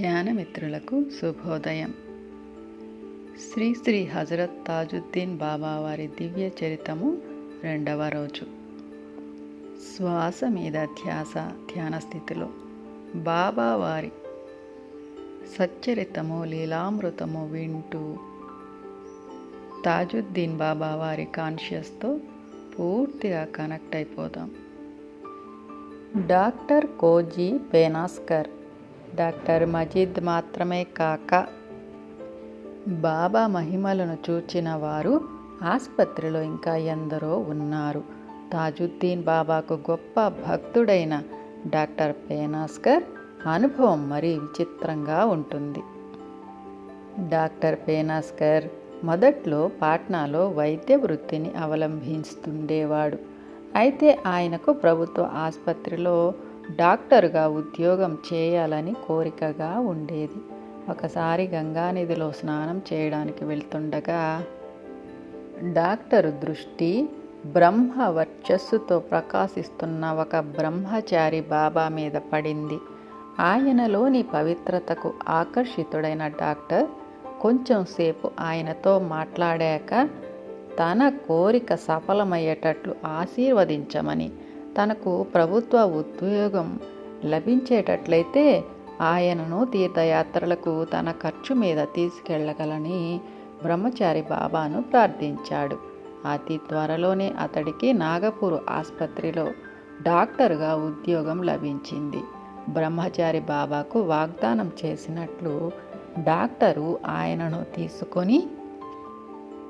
ధ్యాన మిత్రులకు శుభోదయం. శ్రీ శ్రీ హజరత్ తాజుద్దీన్ బాబావారి దివ్య చరితము రెండవ రోజు. శ్వాస మీద ధ్యాస ధ్యాన స్థితిలో బాబావారి సచ్చరితము లీలామృతము వింటూ తాజుద్దీన్ బాబావారి కాన్షియస్తో పూర్తిగా కనెక్ట్ అయిపోదాం. డాక్టర్ కోజీ పేనాస్కర్ డాక్టర్ మజీద్ మాత్రమే కాక బాబా మహిమలను చూచిన వారు ఆసుపత్రిలో ఇంకా ఎందరో ఉన్నారు. తాజుద్దీన్ బాబాకు గొప్ప భక్తుడైన డాక్టర్ పేనాస్కర్ అనుభవం మరీ విచిత్రంగా ఉంటుంది. డాక్టర్ పేనాస్కర్ మొదట్లో పాట్నాలో వైద్య వృత్తిని అవలంబిస్తుండేవాడు అయితే ఆయనకు ప్రభుత్వ ఆసుపత్రిలో డాక్టరుగా ఉద్యోగం చేయాలని కోరికగా ఉండేది. ఒకసారి గంగానదిలో స్నానం చేయడానికి వెళ్తుండగా డాక్టరు దృష్టి బ్రహ్మ వర్చస్సుతో ప్రకాశిస్తున్న ఒక బ్రహ్మచారి బాబా మీద పడింది. ఆయనలోని పవిత్రతకు ఆకర్షితుడైన డాక్టర్ కొంచెంసేపు ఆయనతో మాట్లాడాక తన కోరిక సఫలమయ్యేటట్లు ఆశీర్వదించమని తనకు ప్రభుత్వ ఉద్యోగం లభించేటట్లయితే ఆయనను తీర్థయాత్రలకు తన ఖర్చు మీద తీసుకెళ్ళగలని బ్రహ్మచారి బాబాను ప్రార్థించాడు. అతి త్వరలోనే అతడికి నాగపూర్ ఆసుపత్రిలో డాక్టర్గా ఉద్యోగం లభించింది. బ్రహ్మచారి బాబాకు వాగ్దానం చేసినట్లు డాక్టరు ఆయనను తీసుకొని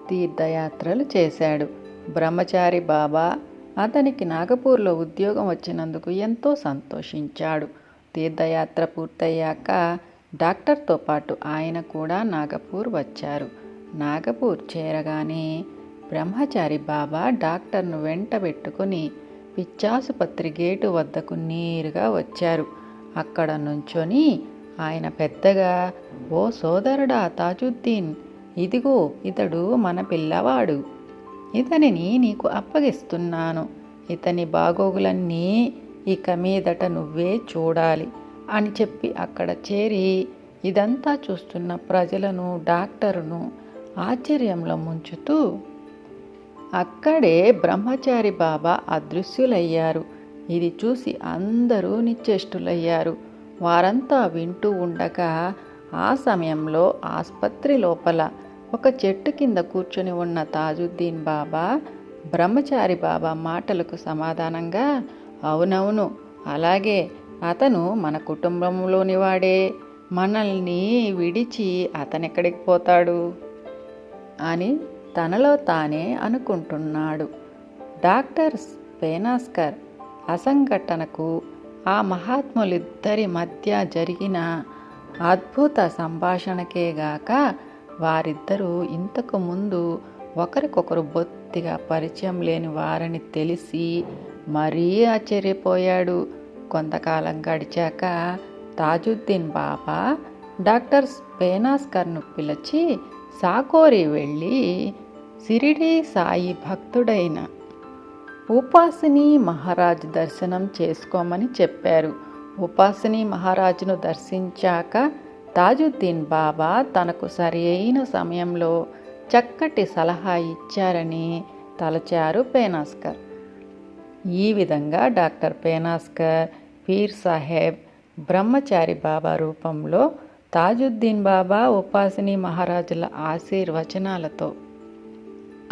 తీర్థయాత్రలు చేశాడు. బ్రహ్మచారి బాబా అతనికి నాగపూర్లో ఉద్యోగం వచ్చినందుకు ఎంతో సంతోషించాడు. తీర్థయాత్ర పూర్తయ్యాక డాక్టర్తో పాటు ఆయన కూడా నాగపూర్ వచ్చారు. నాగపూర్ చేరగానే బ్రహ్మచారి బాబా డాక్టర్ను వెంటబెట్టుకుని పిచ్చాసుపత్రి గేటు వద్దకు నేరుగా వచ్చారు. అక్కడ నుంచొని ఆయన పెద్దగా ఓ సోదరుడా తాజుద్దీన్ ఇదిగో ఇతడు మన పిల్లవాడు. ఇతనిని నీకు అప్పగిస్తున్నాను. ఇతని బాగోగులన్నీ ఇక మీదట నువ్వే చూడాలి అని చెప్పి అక్కడ చేరి ఇదంతా చూస్తున్న ప్రజలను డాక్టరును ఆశ్చర్యంలో ముంచుతూ అక్కడే బ్రహ్మచారి బాబా అదృశ్యులయ్యారు. ఇది చూసి అందరూ నిశ్చేష్టులయ్యారు. వారంతా వింటూ ఉండగా ఆ సమయంలో ఆసుపత్రి లోపల ఒక చెట్టు కింద కూర్చొని ఉన్న తాజుద్దీన్ బాబా బ్రహ్మచారి బాబా మాటలకు సమాధానంగా అవునవును అలాగే అతను మన కుటుంబంలోని వాడే మనల్ని విడిచి అతనెక్కడికి పోతాడు? అని తనలో తానే అనుకుంటున్నాడు. డాక్టర్ పేనాస్కర్ అసంఘటనకు ఆ మహాత్ములిద్దరి మధ్య జరిగిన అద్భుత సంభాషణకేగాక వారిద్దరూ ఇంతకు ముందు ఒకరికొకరు బొత్తిగా పరిచయం లేని వారని తెలిసి మరీ ఆశ్చర్యపోయాడు. కొంతకాలం గడిచాక తాజుద్దీన్ బాబా డాక్టర్ పేనాస్కర్ను పిలిచి సాకోరి వెళ్ళి సిరిడి సాయి భక్తుడైన ఉపాసిని మహారాజ్ దర్శనం చేసుకోమని చెప్పారు. ఉపాసిని మహారాజును దర్శించాక తాజుద్దీన్ బాబా తనకు సరి అయిన సమయంలో చక్కటి సలహా ఇచ్చారని తలచారు పేనాస్కర్. ఈ విధంగా డాక్టర్ పేనాస్కర్ పీర్ సాహెబ్ బ్రహ్మచారి బాబా రూపంలో తాజుద్దీన్ బాబా ఉపాసిని మహారాజుల ఆశీర్వచనాలతో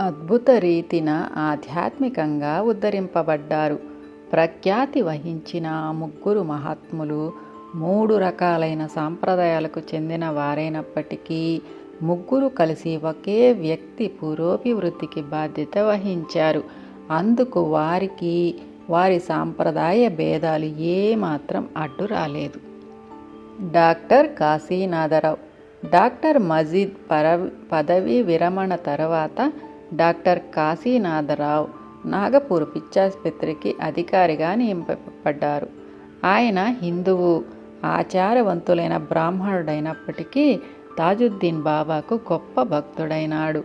అద్భుత రీతిన ఆధ్యాత్మికంగా ఉద్ధరింపబడ్డారు. ప్రఖ్యాతి వహించిన ముగ్గురు మహాత్ములు మూడు రకాలైన సాంప్రదాయాలకు చెందిన వారైనప్పటికీ ముగ్గురు కలిసి ఒకే వ్యక్తి పురోభివృద్ధికి బాధ్యత వహించారు. అందుకు వారికి వారి సాంప్రదాయ భేదాలు ఏమాత్రం అడ్డు రాలేదు. డాక్టర్ కాశీనాథరావు డాక్టర్ మజీద్ పర పదవీ విరమణ తర్వాత డాక్టర్ కాశీనాథరావు నాగపూర్ పిచ్చాసుపత్రికి అధికారిగా నియమింపబడ్డారు ఆయన హిందువు ఆచారవంతులైన బ్రాహ్మణుడైనప్పటికీ తాజుద్దీన్ బాబాకు గొప్ప భక్తుడైనాడు.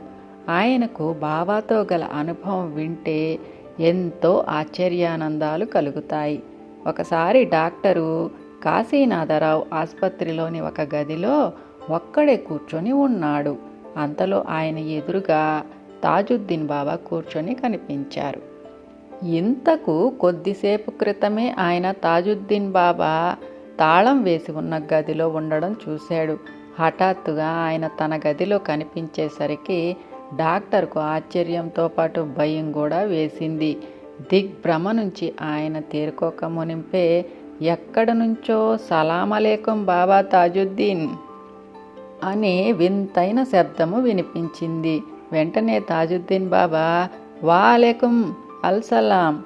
ఆయనకు బాబాతో గల అనుభవం వింటే ఎంతో ఆశ్చర్యానందాలు కలుగుతాయి. ఒకసారి డాక్టరు కాశీనాథరావు ఆసుపత్రిలోని ఒక గదిలో ఒక్కడే కూర్చొని ఉన్నాడు. అంతలో ఆయన ఎదురుగా తాజుద్దీన్ బాబా కూర్చొని కనిపించారు. ఇంతకు కొద్దిసేపు క్రితమే ఆయన తాజుద్దీన్ బాబా తాళం వేసి ఉన్న గదిలో ఉండడం చూశాడు. హఠాత్తుగా ఆయన తన గదిలో కనిపించేసరికి డాక్టర్కు ఆశ్చర్యంతో పాటు భయం కూడా వేసింది. దిగ్భ్రమ నుంచి ఆయన తేరుకోక మునింపే ఎక్కడ నుంచో సలామలేకం బాబా తాజుద్దీన్ అని వింతైన శబ్దము వినిపించింది. వెంటనే తాజుద్దీన్ బాబా వాలేకుం అల్సలాం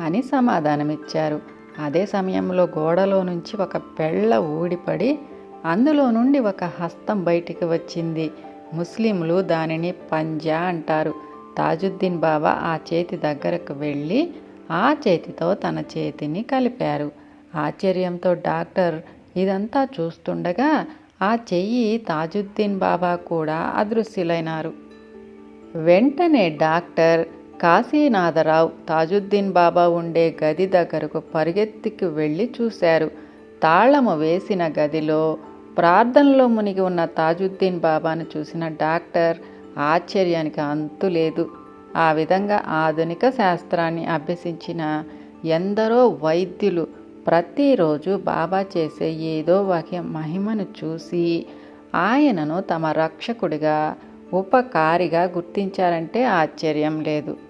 అని సమాధానమిచ్చారు. అదే సమయంలో గోడలో నుంచి ఒక పెళ్ళ ఊడిపడి అందులో నుండి ఒక హస్తం బయటికి వచ్చింది. ముస్లింలు దానిని పంజా అంటారు. తాజుద్దీన్ బాబా ఆ చేతి దగ్గరకు వెళ్ళి ఆ చేతితో తన చేతిని కలిపారు. ఆశ్చర్యంతో డాక్టర్ ఇదంతా చూస్తుండగా ఆ చెయ్యి తాజుద్దీన్ బాబా కూడా అదృశ్యులైనారు. వెంటనే డాక్టర్ కాశీనాథరావు తాజుద్దీన్ బాబా ఉండే గది దగ్గరకు పరిగెత్తికి వెళ్ళి చూశారు. తాళము వేసిన గదిలో ప్రార్థనలో మునిగి ఉన్న తాజుద్దీన్ బాబాను చూసిన డాక్టర్ ఆశ్చర్యానికి అంతు లేదు. ఆ విధంగా ఆధునిక శాస్త్రాన్ని అభ్యసించిన ఎందరో వైద్యులు ప్రతిరోజు బాబా చేసే ఏదో ఒక మహిమను చూసి ఆయనను తమ రక్షకుడిగా ఉపకారిగా గుర్తించారంటే ఆశ్చర్యం లేదు.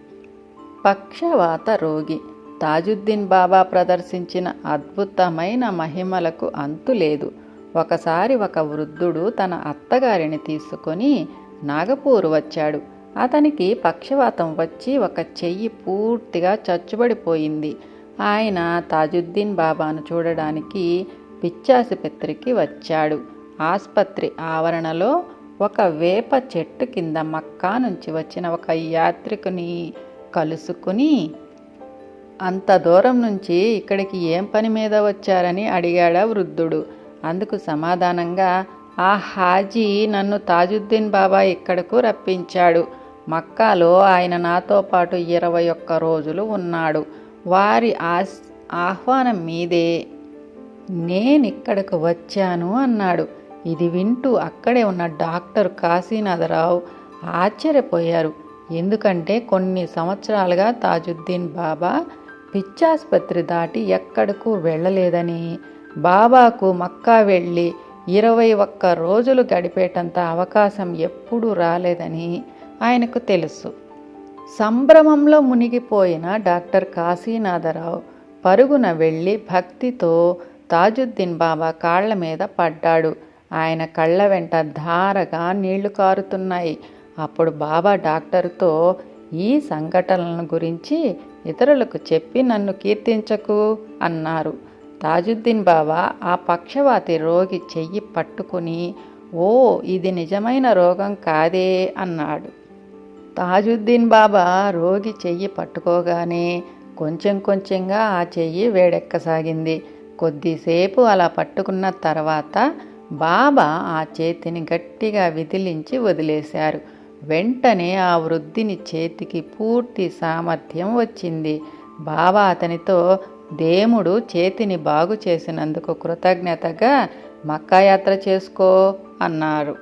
పక్షవాత రోగి. తాజుద్దీన్ బాబా ప్రదర్శించిన అద్భుతమైన మహిమలకు అంతు లేదు. ఒకసారి ఒక వృద్ధుడు తన అత్తగారిని తీసుకొని నాగపూర్ వచ్చాడు. అతనికి పక్షవాతం వచ్చి ఒక చెయ్యి పూర్తిగా చచ్చుబడిపోయింది. ఆయన తాజుద్దీన్ బాబాను చూడడానికి పిచ్చాసుపత్రికి వచ్చాడు. ఆసుపత్రి ఆవరణలో ఒక వేప చెట్టు కింద మక్కా నుంచి వచ్చిన ఒక యాత్రికుని కలుసుకుని అంత దూరం నుంచి ఇక్కడికి ఏం పని మీద వచ్చారని అడిగాడా వృద్ధుడు. అందుకు సమాధానంగా ఆ హాజీ నన్ను తాజుద్దీన్ బాబా ఇక్కడకు రప్పించాడు. మక్కాలో ఆయన నాతో పాటు ఇరవై ఒక్క రోజులు ఉన్నాడు. వారి ఆస్ ఆహ్వానం మీదే. నేనిక్కడకు వచ్చాను అన్నాడు. ఇది వింటూ అక్కడే ఉన్న డాక్టర్ కాశీనాథరావు ఆశ్చర్యపోయారు. ఎందుకంటే కొన్ని సంవత్సరాలుగా తాజుద్దీన్ బాబా పిచ్చాసుపత్రి దాటి ఎక్కడకు వెళ్ళలేదని. బాబాకు మక్కా వెళ్ళి ఇరవై ఒక్క రోజులు గడిపేటంత అవకాశం ఎప్పుడూ రాలేదని ఆయనకు తెలుసు. సంభ్రమంలో మునిగిపోయిన డాక్టర్ కాశీనాథరావు పరుగున వెళ్ళి భక్తితో తాజుద్దీన్ బాబా కాళ్ళ మీద పడ్డాడు. ఆయన కళ్ళ వెంట ధారగా నీళ్ళు కారుతున్నాయి. అప్పుడు బాబా డాక్టర్తో ఈ సంఘటనలను గురించి ఇతరులకు చెప్పి నన్ను కీర్తించకు అన్నారు. తాజుద్దీన్ బాబా ఆ పక్షవాతి రోగి చెయ్యి పట్టుకుని ఓ ఇది నిజమైన రోగం కాదే అన్నాడు. తాజుద్దీన్ బాబా రోగి చెయ్యి పట్టుకోగానే కొంచెం కొంచెంగా ఆ చెయ్యి వేడెక్కసాగింది. కొద్దిసేపు అలా పట్టుకున్న తర్వాత బాబా ఆ చేతిని గట్టిగా విదిలించి వదిలేశారు. వెంటనే ఆ వృద్ధిని చేతికి పూర్తి సామర్థ్యం వచ్చింది. బాబా అతనితో దేముడు చేతిని బాగు చేసినందుకు కృతజ్ఞతగా మక్కాయాత్ర చేసుకో అన్నారు.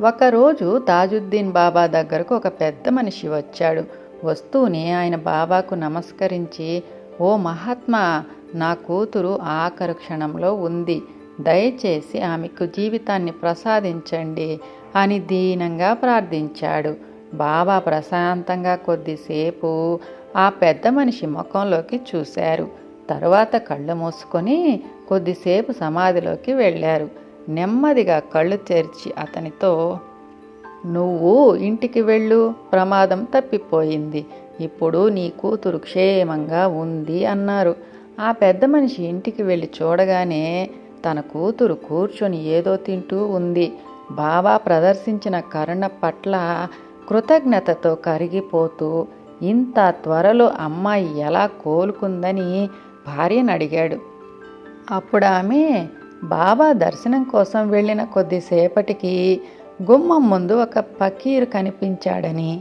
ఒకరోజు తాజుద్దీన్ బాబా దగ్గరకు ఒక పెద్ద మనిషి వచ్చాడు. వస్తూనే ఆయన బాబాకు నమస్కరించి ఓ మహాత్మా నా కూతురు ఆఖరు క్షణంలో ఉంది. దయచేసి ఆమెకు జీవితాన్ని ప్రసాదించండి. అని దీనంగా ప్రార్థించాడు. బాబా ప్రశాంతంగా కొద్దిసేపు ఆ పెద్ద మనిషి ముఖంలోకి చూశారు. తరువాత కళ్ళు మూసుకొని కొద్దిసేపు సమాధిలోకి వెళ్ళారు. నెమ్మదిగా కళ్ళు తెరిచి అతనితో నువ్వు ఇంటికి వెళ్ళు. ప్రమాదం తప్పిపోయింది. ఇప్పుడు నీ కూతురు క్షేమంగా ఉంది అన్నారు. ఆ పెద్ద మనిషి ఇంటికి వెళ్ళి చూడగానే తన కూతురు కూర్చొని ఏదో తింటూ ఉంది. బాబా ప్రదర్శించిన కరుణ పట్ల కృతజ్ఞతతో కరిగిపోతూ ఇంత త్వరలో అమ్మాయి ఎలా కోలుకుందని భార్యను అడిగాడు. అప్పుడు ఆమె బాబా దర్శనం కోసం వెళ్ళిన కొద్దిసేపటికి గుమ్మం ముందు ఒక పకీర్ కనిపించాడని.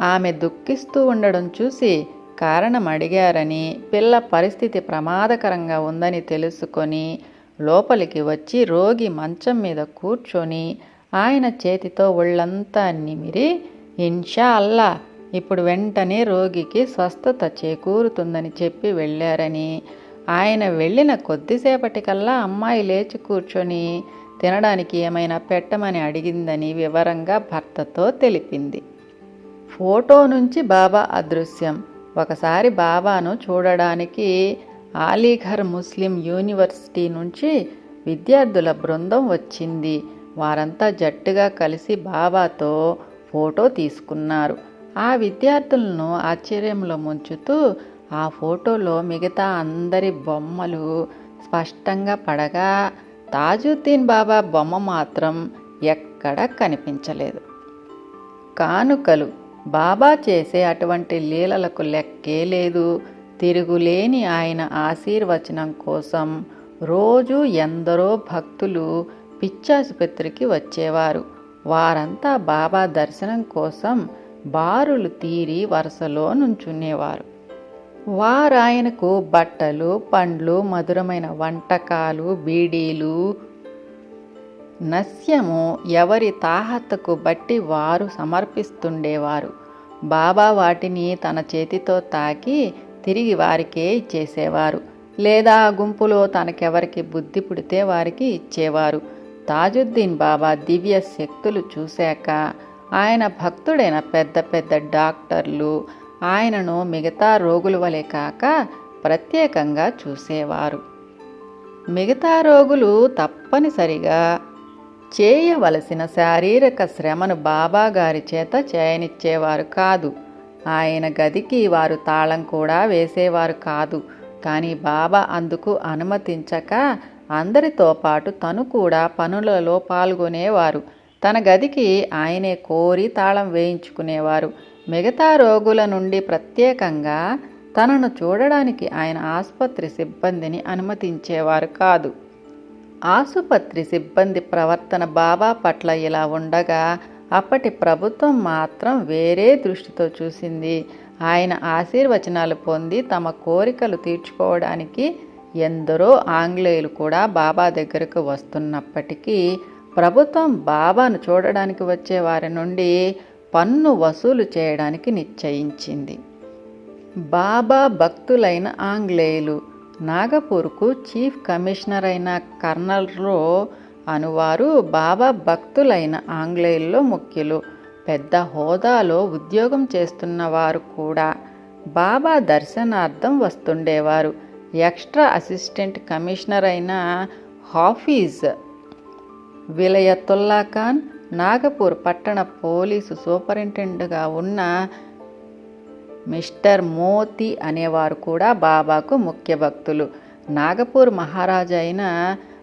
ఆమె దుఃఖిస్తూ ఉండడం చూసి కారణం అడిగారని పిల్ల పరిస్థితి ప్రమాదకరంగా ఉందని తెలుసుకొని లోపలికి వచ్చి రోగి మంచం మీద కూర్చొని ఆయన చేతితో ఒళ్ళంతా నిమిరి ఇన్షా అల్లా ఇప్పుడు వెంటనే రోగికి స్వస్థత చేకూరుతుందని చెప్పి వెళ్ళారని. ఆయన వెళ్ళిన కొద్దిసేపటికల్లా అమ్మాయి లేచి కూర్చొని తినడానికి ఏమైనా పెట్టమని అడిగిందని వివరంగా భర్తతో తెలిపింది. ఫోటో నుంచి బాబా అదృశ్యం. ఒకసారి బాబాను చూడడానికి ఆలీఘర్ ముస్లిం యూనివర్సిటీ నుంచి విద్యార్థుల బృందం వచ్చింది. వారంతా జట్టుగా కలిసి బాబాతో ఫోటో తీసుకున్నారు. ఆ విద్యార్థులను ఆశ్చర్యంలో ముంచుతూ ఆ ఫోటోలో మిగతా అందరి బొమ్మలు స్పష్టంగా పడగా తాజుద్దీన్ బాబా బొమ్మ మాత్రం ఎక్కడా కనిపించలేదు. కానుకలు బాబా చేసే అటువంటి లీలలకు లెక్కే లేదు. తిరుగులేని ఆయన ఆశీర్వచనం కోసం రోజు ఎందరో భక్తులు పిచ్చాసుపత్రికి వచ్చేవారు. వారంతా బాబా దర్శనం కోసం బారులు తీరి వరుసలో నుంచునేవారు. వారాయనకు బట్టలు పండ్లు మధురమైన వంటకాలు బీడీలు నస్యము ఎవరి తాహతకు బట్టి వారు సమర్పిస్తుండేవారు. బాబా వాటిని తన చేతితో తాకి తిరిగి వారికే ఇచ్చేసేవారు. లేదా గుంపులో తనకెవరికి బుద్ధి పుడితే వారికి ఇచ్చేవారు. తాజుద్దీన్ బాబా దివ్య శక్తులు చూశాక ఆయన భక్తుడైన పెద్ద పెద్ద డాక్టర్లు ఆయనను మిగతా రోగుల వలె కాక ప్రత్యేకంగా చూసేవారు. మిగతా రోగులు తప్పనిసరిగా చేయవలసిన శారీరక శ్రమను బాబా గారి చేత చేయనిచ్చేవారు కాదు. ఆయన గదికి వారు తాళం కూడా వేసేవారు కాదు. కానీ బాబా అందుకు అనుమతించక అందరితో పాటు తను కూడా పనులలో పాల్గొనేవారు. తన గదికి ఆయనే కోరి తాళం వేయించుకునేవారు. మిగతా రోగుల నుండి ప్రత్యేకంగా తనను చూడడానికి ఆయన ఆసుపత్రి సిబ్బందిని అనుమతించేవారు కాదు. ఆసుపత్రి సిబ్బంది ప్రవర్తన బాబా పట్ల ఇలా ఉండగా అప్పటి ప్రభుత్వం మాత్రం వేరే దృష్టితో చూసింది. ఆయన ఆశీర్వచనాలు పొంది తమ కోరికలు తీర్చుకోవడానికి ఎందరో ఆంగ్లేయులు కూడా బాబా దగ్గరకు వస్తున్నప్పటికీ ప్రభుత్వం బాబాను చూడడానికి వచ్చే వారి నుండి పన్ను వసూలు చేయడానికి నిశ్చయించింది. బాబా భక్తులైన ఆంగ్లేయులు నాగపూర్కు చీఫ్ కమిషనర్ అయిన కర్నల్ రో అనువారు బాబా భక్తులైన ఆంగ్లేయుల్లో ముఖ్యులు. పెద్ద హోదాలో ఉద్యోగం చేస్తున్న వారు కూడా బాబా దర్శనార్థం వస్తుండేవారు. ఎక్స్ట్రా అసిస్టెంట్ కమిషనర్ అయిన హాఫీజ్ విలయతుల్లా ఖాన్ నాగపూర్ పట్టణ పోలీసు సూపరింటెండెంట్గా ఉన్న మిస్టర్ మోతి అనేవారు కూడా బాబాకు ముఖ్య భక్తులు. నాగపూర్ మహారాజా అయిన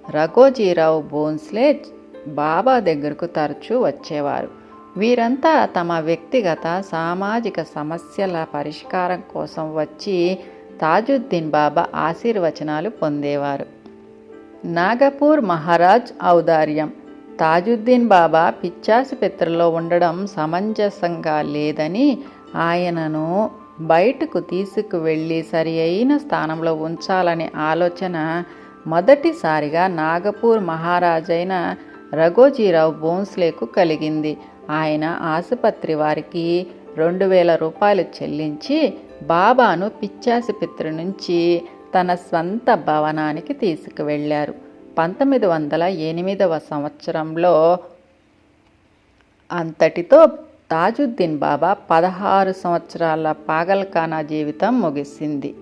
రఘోజీరావు బోన్స్లే బాబా దగ్గరకు తరచూ వచ్చేవారు. వీరంతా తమ వ్యక్తిగత సామాజిక సమస్యల పరిష్కారం కోసం వచ్చి తాజుద్దీన్ బాబా ఆశీర్వచనాలు పొందేవారు. నాగపూర్ మహారాజ్ ఔదార్యం. తాజుద్దీన్ బాబా పిచ్చాసుపత్రిలో ఉండడం సమంజసంగా లేదని ఆయనను బయటకు తీసుకువెళ్ళి సరి అయిన స్థానంలో ఉంచాలనే ఆలోచన మొదటిసారిగా నాగపూర్ మహారాజైన రఘోజీరావు భోన్స్లేకు కలిగింది. ఆయన ఆసుపత్రి వారికి రెండు వేల రూపాయలు చెల్లించి బాబాను పిచ్చాసుపత్రి నుంచి తన స్వంత భవనానికి తీసుకువెళ్ళారు. పంతొమ్మిది వందల ఎనిమిదవ సంవత్సరంలో అంతటితో తాజుద్దీన్ బాబా పదహారు సంవత్సరాల పాగల్ఖానా జీవితం ముగిసింది.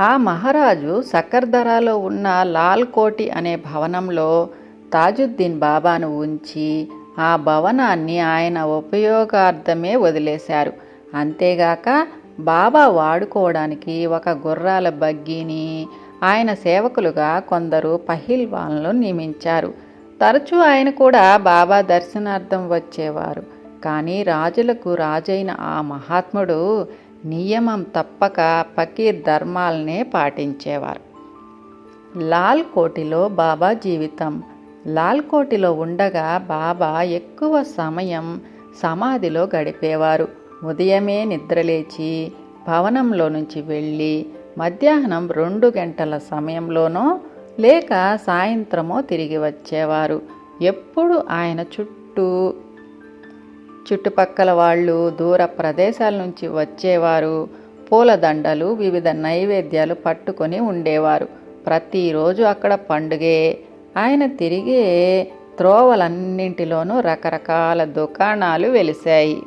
ఆ మహారాజు సకర్ధరాలో ఉన్న లాల్ కోటి అనే భవనంలో తాజుద్దీన్ బాబాను ఉంచి ఆ భవనాన్ని ఆయన ఉపయోగార్థమే వదిలేశారు. అంతేగాక బాబా వాడుకోవడానికి ఒక గుర్రాల బగ్గీని ఆయన సేవకులుగా కొందరు పహిల్వాన్లు నియమించారు. తరచూ ఆయన కూడా బాబా దర్శనార్థం వచ్చేవారు. కానీ రాజులకు రాజైన ఆ మహాత్ముడు నియమం తప్పక ఫకీర్ ధర్మాలనే పాటించేవారు. లాల్ కోటిలో బాబా జీవితం. లాల్ కోటిలో ఉండగా బాబా ఎక్కువ సమయం సమాధిలో గడిపేవారు. ఉదయమే నిద్రలేచి భవనంలో నుంచి వెళ్ళి మధ్యాహ్నం రెండు గంటల సమయంలోనో లేక సాయంత్రమో తిరిగి వచ్చేవారు. ఎప్పుడు ఆయన చుట్టూ చుట్టుపక్కల వాళ్ళు దూర ప్రదేశాల నుంచి వచ్చేవారు. పూలదండలు వివిధ నైవేద్యాలు పట్టుకొని ఉండేవారు. ప్రతిరోజు అక్కడ పండుగే. ఆయన తిరిగే త్రోవలన్నింటిలోనూ రకరకాల దుకాణాలు వెలిశాయి.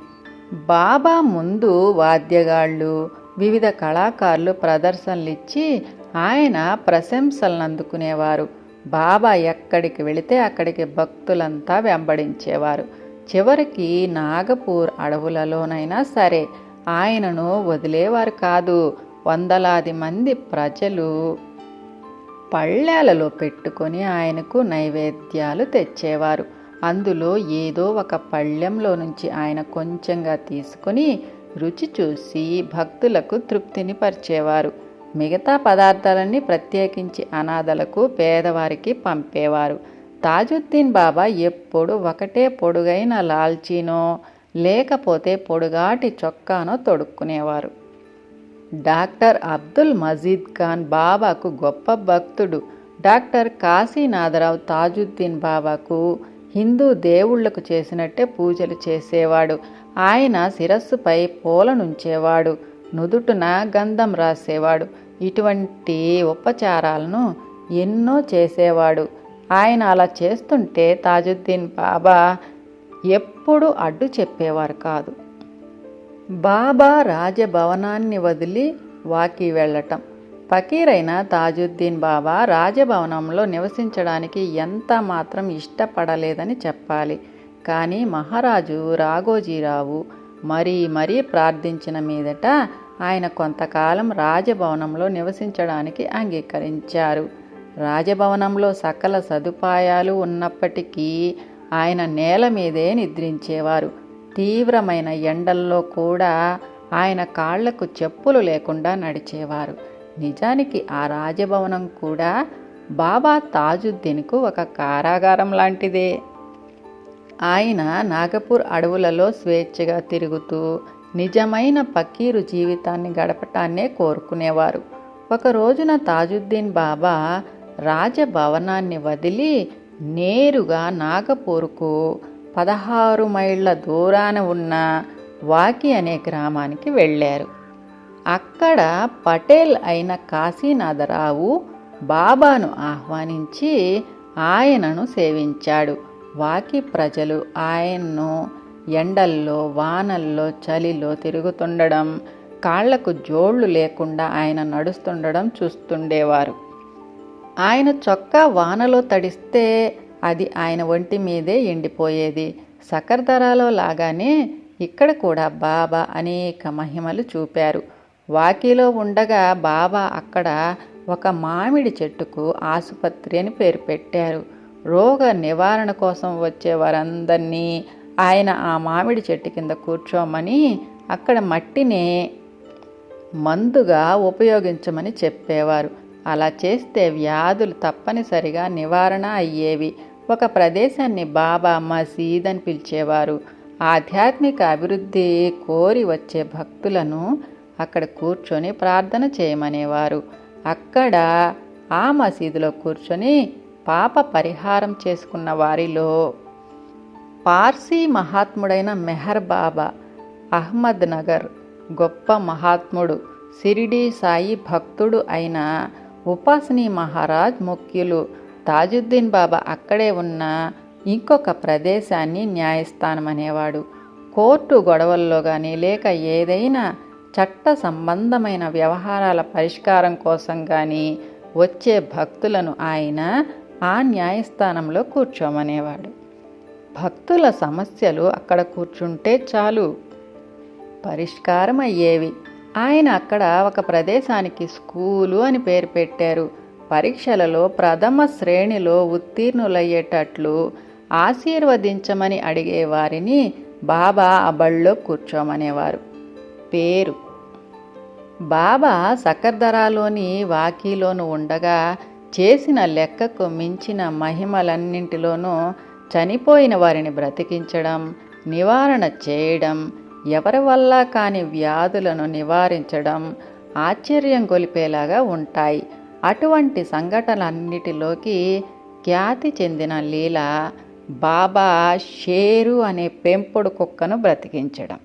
బాబా ముందు వాద్యగాళ్ళు వివిధ కళాకారులు ప్రదర్శనలు ఇచ్చి ఆయన ప్రశంసలను అందుకునేవారు. బాబా ఎక్కడికి వెళితే అక్కడికి భక్తులంతా వెంబడించేవారు. చివరికి నాగపూర్ అడవులలోనైనా సరే ఆయనను వదిలేవారు కాదు. వందలాది మంది ప్రజలు పళ్ళేలలో పెట్టుకొని ఆయనకు నైవేద్యాలు తెచ్చేవారు. అందులో ఏదో ఒక పళ్ళెంలో నుంచి ఆయన కొంచెంగా తీసుకొని రుచి చూసి భక్తులకు తృప్తిని పరిచేవారు. మిగతా పదార్థాలన్నీ ప్రత్యేకించి అనాథలకు పేదవారికి పంపేవారు. తాజుద్దీన్ బాబా ఎప్పుడు ఒకటే పొడుగైన లాల్చీనో లేకపోతే పొడుగాటి చొక్కానో తొడుక్కునేవారు. డాక్టర్ అబ్దుల్ మజీద్ ఖాన్ బాబాకు గొప్ప భక్తుడు. డాక్టర్ కాశీనాథరావు తాజుద్దీన్ బాబాకు హిందూ దేవుళ్ళకు చేసినట్టే పూజలు చేసేవాడు. ఆయన శిరస్సుపై పూలనుంచేవాడు నుదుటున గంధం రాసేవాడు. ఇటువంటి ఉపచారాలను ఎన్నో చేసేవాడు. ఆయన అలా చేస్తుంటే తాజుద్దీన్ బాబా ఎప్పుడూ అడ్డు చెప్పేవారు కాదు. బాబా రాజభవనాన్ని వదిలి వాకి వెళ్ళటం. ఫకీరైన తాజుద్దీన్ బాబా రాజభవనంలో నివసించడానికి ఎంత మాత్రం ఇష్టపడలేదని చెప్పాలి. కానీ మహారాజు రాఘోజీరావు మరీ మరీ ప్రార్థించిన మీదట ఆయన కొంతకాలం రాజభవనంలో నివసించడానికి అంగీకరించారు. రాజభవనంలో సకల సదుపాయాలు ఉన్నప్పటికీ ఆయన నేల మీదే నిద్రించేవారు. తీవ్రమైన ఎండల్లో కూడా ఆయన కాళ్ళకు చెప్పులు లేకుండా నడిచేవారు. నిజానికి ఆ రాజభవనం కూడా బాబా తాజుద్దీన్కు ఒక కారాగారం లాంటిదే. ఆయన నాగపూర్ అడవులలో స్వేచ్ఛగా తిరుగుతూ నిజమైన పకీరు జీవితాన్ని గడపటాన్నే కోరుకునేవారు. ఒక రోజున తాజుద్దీన్ బాబా రాజభవనాన్ని వదిలి నేరుగా నాగపూర్కు పదహారు మైళ్ళ దూరాన ఉన్న వాకి అనే గ్రామానికి వెళ్ళారు. అక్కడ పటేల్ అయిన కాశీనాథరావు బాబాను ఆహ్వానించి ఆయనను సేవించాడు. వాకి ప్రజలు ఆయన్ను ఎండల్లో వానల్లో చలిలో తిరుగుతుండడం కాళ్ళకు జోళ్ళు లేకుండా ఆయన నడుస్తుండడం చూస్తుండేవారు. ఆయన చొక్కా వానలో తడిస్తే అది ఆయన ఒంటి మీదే ఎండిపోయేది. సకర్దరాలో లాగానే ఇక్కడ కూడా బాబా అనేక మహిమలు చూపారు. వాకిలో ఉండగా బాబా అక్కడ ఒక మామిడి చెట్టుకు ఆసుపత్రి అని పేరు పెట్టారు. రోగ నివారణ కోసం వచ్చే వారందరినీ ఆయన ఆ మామిడి చెట్టు కింద కూర్చోమని అక్కడ మట్టిని మందుగా ఉపయోగించమని చెప్పేవారు. అలా చేస్తే వ్యాధులు తప్పనిసరిగా నివారణ అయ్యేవి. ఒక ప్రదేశాన్ని బాబా మసీద్ అని పిలిచేవారు. ఆధ్యాత్మిక అభివృద్ధి కోరి వచ్చే భక్తులను అక్కడ కూర్చొని ప్రార్థన చేయమనేవారు. అక్కడ ఆ మసీదులో కూర్చొని పాప పరిహారం చేసుకున్న వారిలో పార్సీ మహాత్ముడైన మెహర్ బాబా అహ్మద్ నగర్ గొప్ప మహాత్ముడు సిరిడి సాయి భక్తుడు అయిన ఉపాసిని మహారాజ్ ముఖ్యులు తాజుద్దీన్ బాబా అక్కడే ఉన్న ఇంకొక ప్రదేశాన్ని న్యాయస్థానం అనేవాడు. కోర్టు గొడవల్లో కానీ లేక ఏదైనా చట్ట సంబంధమైన వ్యవహారాల పరిష్కారం కోసం కానీ వచ్చే భక్తులను ఆయన ఆ న్యాయస్థానంలో కూర్చోమనేవాడు. భక్తుల సమస్యలు అక్కడ కూర్చుంటే చాలు. పరిష్కారం అయ్యేవి ఆయన అక్కడ ఒక ప్రదేశానికి స్కూలు అని పేరు పెట్టారు. పరీక్షలలో ప్రథమ శ్రేణిలో ఉత్తీర్ణులయ్యేటట్లు ఆశీర్వదించమని అడిగే వారిని బాబా ఆ బళ్ళో కూర్చోమనేవారు. పేరు. బాబా సకర్దరాలోని వాకీలోను ఉండగా చేసిన లెక్కకు మించిన మహిమలన్నింటిలోనూ చనిపోయిన వారిని బ్రతికించడం నివారణ చేయడం ఎవరి వల్ల కాని వ్యాధులను నివారించడం ఆశ్చర్యం గొలిపేలాగా ఉంటాయి. అటువంటి సంఘటనలన్నిటిలోకి ఖ్యాతి చెందిన లీల బాబా షేరు అనే పెంపుడు కుక్కను బ్రతికించడం.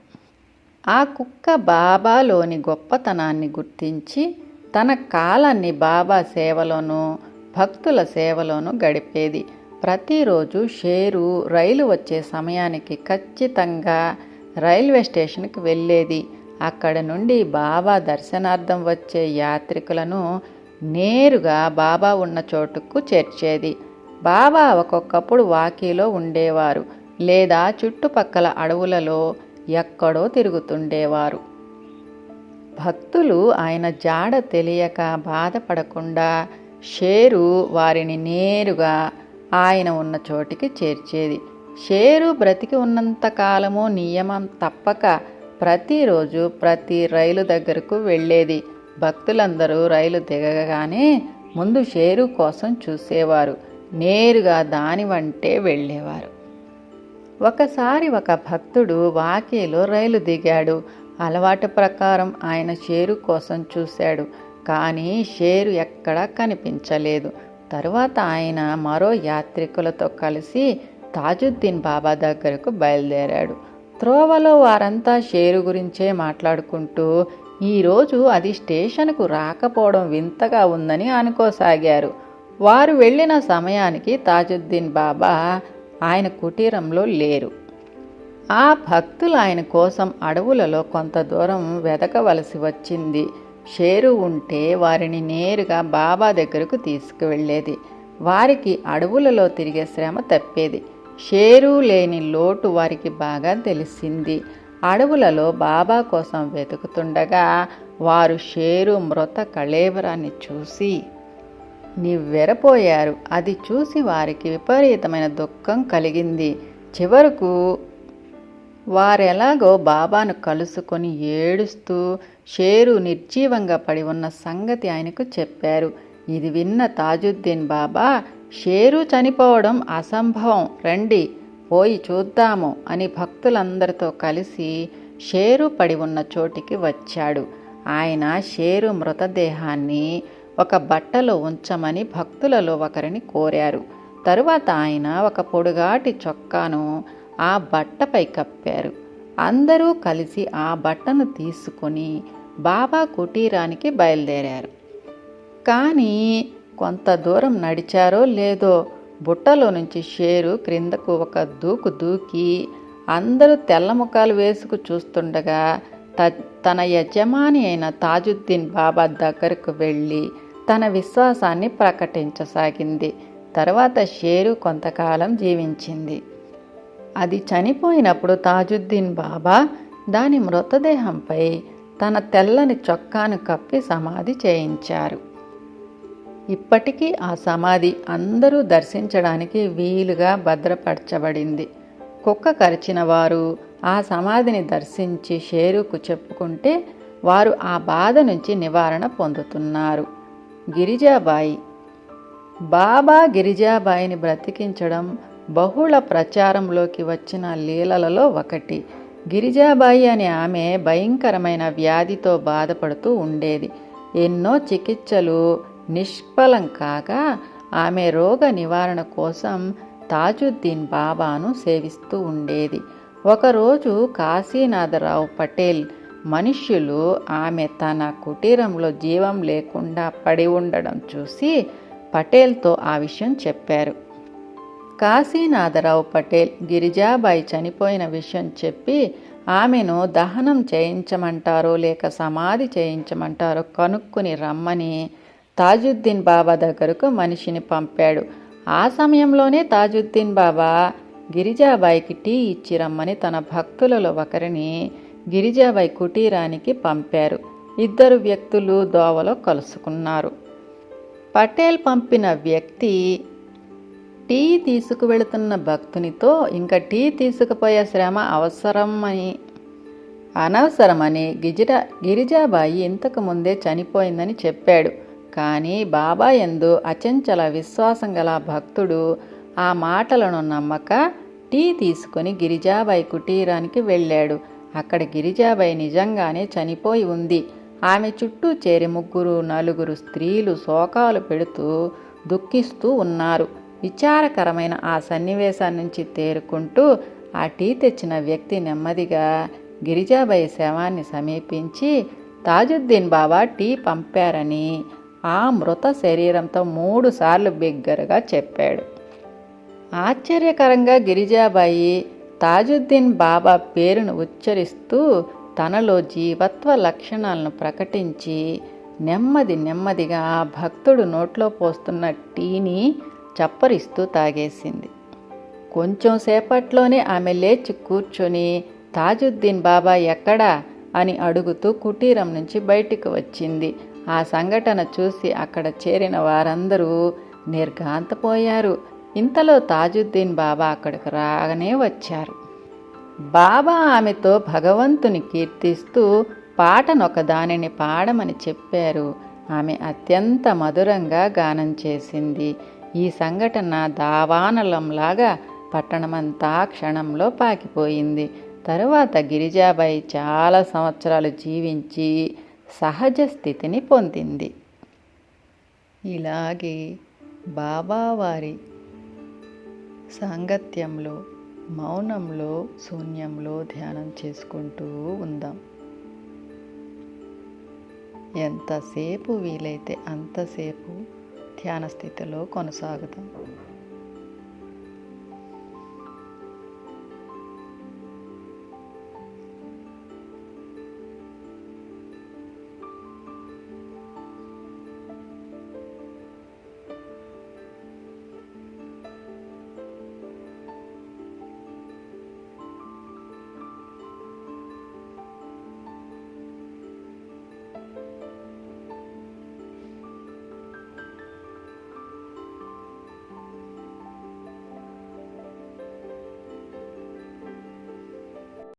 ఆ కుక్క బాబాలోని గొప్పతనాన్ని గుర్తించి తన కాలాన్ని బాబా సేవలోనూ భక్తుల సేవలోనూ గడిపేది. ప్రతిరోజు షేరు రైలు వచ్చే సమయానికి ఖచ్చితంగా రైల్వే స్టేషన్కి వెళ్ళేది. అక్కడ నుండి బాబా దర్శనార్థం వచ్చే యాత్రికులను నేరుగా బాబా ఉన్న చోటుకు చేర్చేది. బాబా ఒక్కొక్కప్పుడు వాకీలో ఉండేవారు లేదా చుట్టుపక్కల అడవులలో ఎక్కడో తిరుగుతుండేవారు. భక్తులు ఆయన జాడ తెలియక బాధపడకుండా షేరు వారిని నేరుగా ఆయన ఉన్న చోటికి చేర్చేది. షేరు బ్రతికి ఉన్నంతకాలము నియమం తప్పక ప్రతిరోజు ప్రతి రైలు దగ్గరకు వెళ్ళేది. భక్తులందరూ రైలు దిగగానే ముందు షేరు కోసం చూసేవారు. నేరుగా దాని వంటే వెళ్ళేవారు. ఒకసారి ఒక భక్తుడు వాకీలో రైలు దిగాడు. అలవాటు ప్రకారం ఆయన షేరు కోసం చూశాడు. కానీ షేరు ఎక్కడా కనిపించలేదు. తరువాత ఆయన మరో యాత్రికులతో కలిసి తాజుద్దీన్ బాబా దగ్గరకు బయలుదేరాడు. త్రోవలో వారంతా షేరు గురించే మాట్లాడుకుంటూ ఈరోజు అది స్టేషన్కు రాకపోవడం వింతగా ఉందని అనుకోసాగారు. వారు వెళ్ళిన సమయానికి తాజుద్దీన్ బాబా ఆయన కుటీరంలో లేరు. ఆ భక్తులు ఆయన కోసం అడవులలో కొంత దూరం వెదకవలసి వచ్చింది. షేరు ఉంటే వారిని నేరుగా బాబా దగ్గరకు తీసుకువెళ్ళేది. వారికి అడవులలో తిరిగే శ్రమ తప్పేది. షేరు లేని లోటు వారికి బాగా తెలిసింది. అడవులలో బాబా కోసం వెతుకుతుండగా వారు షేరు మృత కళేబరాన్ని చూసి నివ్వెరపోయారు అది చూసి వారికి విపరీతమైన దుఃఖం కలిగింది. చివరకు వారెలాగో బాబాను కలుసుకొని ఏడుస్తూ షేరు నిర్జీవంగా పడి ఉన్న సంగతి ఆయనకు చెప్పారు. ఇది విన్న తాజుద్దీన్ బాబా షేరు చనిపోవడం అసంభవం. రండి పోయి చూద్దాము అని భక్తులందరితో కలిసి షేరు పడి ఉన్న చోటికి వచ్చాడు. ఆయన షేరు మృతదేహాన్ని ఒక బట్టలో ఉంచమని భక్తులలో ఒకరిని కోరారు. తరువాత ఆయన ఒక పొడుగాటి చొక్కాను ఆ బట్టపై కప్పారు. అందరూ కలిసి ఆ బట్టను తీసుకొని బాబా కుటీరానికి బయలుదేరారు. కానీ కొంత దూరం నడిచారో లేదో బుట్టలో నుంచి షేరు క్రిందకు ఒక దూకు దూకి అందరూ తెల్ల ముఖాలు వేసుకు చూస్తుండగా త తన యజమాని అయిన తాజుద్దీన్ బాబా దగ్గరకు వెళ్ళి తన విశ్వాసాన్ని ప్రకటించసాగింది. తర్వాత షేరు కొంతకాలం జీవించింది. అది చనిపోయినప్పుడు తాజుద్దీన్ బాబా దాని మృతదేహంపై తన తెల్లని చొక్కాను కప్పి సమాధి చేయించారు. ఇప్పటికీ ఆ సమాధి అందరూ దర్శించడానికి వీలుగా భద్రపరచబడింది. కుక్క కరిచిన వారు ఆ సమాధిని దర్శించి షేరుకు చెప్పుకుంటే వారు ఆ బాధ నుంచి నివారణ పొందుతున్నారు. గిరిజాబాయి. బాబా గిరిజాబాయిని బ్రతికించడం బహుళ ప్రచారంలోకి వచ్చిన లీలలలో ఒకటి. గిరిజాబాయి అనే ఆమె భయంకరమైన వ్యాధితో బాధపడుతూ ఉండేది. ఎన్నో చికిత్సలు నిష్ఫలం కాగా ఆమె రోగ నివారణ కోసం తాజుద్దీన్ బాబాను సేవిస్తూ ఉండేది. ఒకరోజు కాశీనాథరావు పటేల్ మనుష్యులు ఆమె తన కుటీరంలో జీవం లేకుండా పడి ఉండడం చూసి పటేల్తో ఆ విషయం చెప్పారు. కాశీనాథరావు పటేల్ గిరిజాబాయి చనిపోయిన విషయం చెప్పి ఆమెను దహనం చేయించమంటారో లేక సమాధి చేయించమంటారో కనుక్కుని రమ్మని తాజుద్దీన్ బాబా దగ్గరకు మనిషిని పంపాడు. ఆ సమయంలోనే తాజుద్దీన్ బాబా గిరిజాబాయికి టీ ఇచ్చి రమ్మని తన భక్తులలో ఒకరిని గిరిజాబాయి కుటీరానికి పంపారు. ఇద్దరు వ్యక్తులు దోవలో కలుసుకున్నారు. పటేల్ పంపిన వ్యక్తి టీ తీసుకువెళుతున్న భక్తునితో ఇంకా టీ తీసుకుపోయే శ్రమ అవసరమని అనవసరమని గిరిజా గిరిజాబాయి ఇంతకు ముందే చనిపోయిందని చెప్పాడు. కానీ బాబా ఎందు అచంచల విశ్వాసం గల భక్తుడు ఆ మాటలను నమ్మక టీ తీసుకొని గిరిజాబాయి కుటీరానికి వెళ్ళాడు. అక్కడ గిరిజాబాయి నిజంగానే చనిపోయి ఉంది. ఆమె చుట్టూ చేరి ముగ్గురు నలుగురు స్త్రీలు శోకాలు పెడుతూ దుఃఖిస్తూ ఉన్నారు. విచారకరమైన ఆ సన్నివేశం నుంచి తేరుకుంటూ ఆ టీ తెచ్చిన వ్యక్తి నెమ్మదిగా గిరిజాబాయి శవాన్ని సమీపించి తాజుద్దీన్ బాబా టీ పంపారని ఆ మృత శరీరంతో మూడుసార్లు బిగ్గరగా చెప్పాడు. ఆశ్చర్యకరంగా గిరిజాబాయి తాజుద్దీన్ బాబా పేరును ఉచ్చరిస్తూ తనలో జీవత్వ లక్షణాలను ప్రకటించి నెమ్మది నెమ్మదిగా ఆ భక్తుడు నోట్లో పోస్తున్న టీని చప్పరిస్తూ తాగేసింది. కొంచెం సేపట్లోనే ఆమె లేచి కూర్చొని తాజుద్దీన్ బాబా ఎక్కడా? అని అడుగుతూ కుటీరం నుంచి బయటికి వచ్చింది. ఆ సంఘటన చూసి అక్కడ చేరిన వారందరూ నిర్ఘాంతపోయారు. ఇంతలో తాజుద్దీన్ బాబా అక్కడికి రాగానే వచ్చారు. బాబా ఆమెతో భగవంతుని కీర్తిస్తూ పాటనొక దానిని పాడమని చెప్పారు. ఆమె అత్యంత మధురంగా గానం చేసింది. ఈ సంఘటన దావానలంలాగా పట్టణమంతా క్షణంలో పాకిపోయింది. తరువాత గిరిజాబాయి చాలా సంవత్సరాలు జీవించి సహజ స్థితిని పొందింది. ఇలాగే బాబావారి సాంగత్యంలో మౌనంలో శూన్యంలో ధ్యానం చేసుకుంటూ ఉందాం. ఎంతసేపు వీలైతే అంతసేపు ధ్యాన స్థితిలో కొనసాగుదాం.